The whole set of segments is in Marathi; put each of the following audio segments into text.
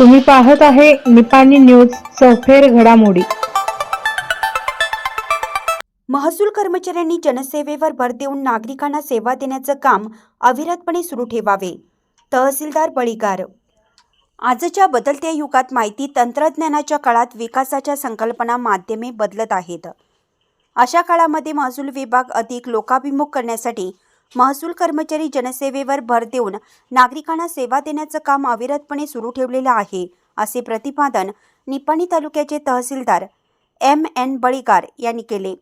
तुम्ही पाहत आहे निपाणी न्यूज सफेर घडामोडी. महसूल कर्मचाऱ्यांनी जनसेवेवर भर देऊन नागरिकांना सेवा देण्याचं काम अविरतपणे सुरू ठेवावे. तहसीलदार बळीगार. आजच्या बदलत्या युगात माहिती तंत्रज्ञानाच्या काळात विकासाच्या संकल्पना माध्यमे बदलत आहेत. अशा काळामध्ये महसूल विभाग अधिक लोकाभिमुख करण्यासाठी महसूल कर्मचारी जनसेवेवर भर देऊन नागरिकांना सेवा देण्याचं काम अविरतपणे सुरू ठेवलेलं आहे असे प्रतिपादन निपाणी तालुक्याचे तहसीलदार एम एन बळीगार यांनी केले.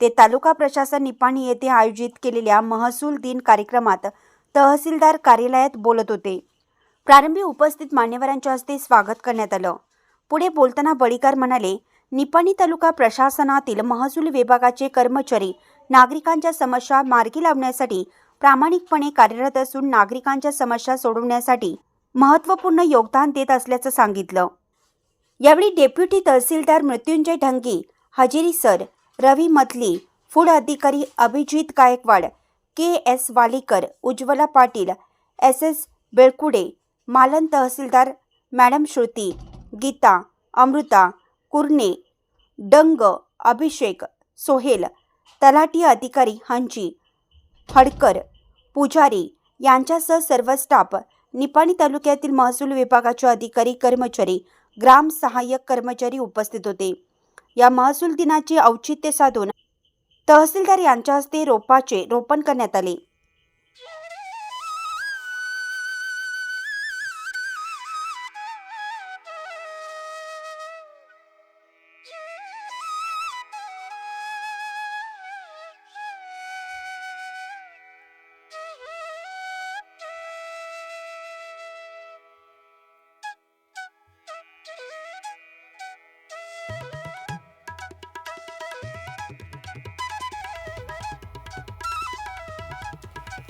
ते तालुका प्रशासन निपाणी येथे आयोजित केलेल्या महसूल दिन कार्यक्रमात तहसीलदार कार्यालयात बोलत होते. प्रारंभी उपस्थित मान्यवरांच्या हस्ते स्वागत करण्यात आलं. पुढे बोलताना बळीकार म्हणाले निपाणी तालुका प्रशासनातील महसूल विभागाचे कर्मचारी नागरिकांच्या समस्या मार्गी लावण्यासाठी प्रामाणिकपणे कार्यरत असून नागरिकांच्या समस्या सोडवण्यासाठी महत्त्वपूर्ण योगदान देत असल्याचं सांगितलं. यावेळी डेप्युटी तहसीलदार मृत्युंजय ढंगी हजेरी सर रवी मथली फूड अधिकारी Abhijit Gaikwad K S Walikar Ujjwala Patil S S Belkude Malan तहसीलदार मॅडम श्रुती गीता अमृता कुर्णे डंग अभिषेक सोहेल तलाठी अधिकारी हांची हडकर पुजारी यांच्यासह सर्व स्टाफ निपाणी तालुक्यातील महसूल विभागाचे अधिकारी कर्मचारी ग्राम सहाय्यक कर्मचारी उपस्थित होते. या महसूल दिनाचे औचित्य साधून तहसीलदार यांच्या हस्ते रोपाचे रोपण करण्यात आले.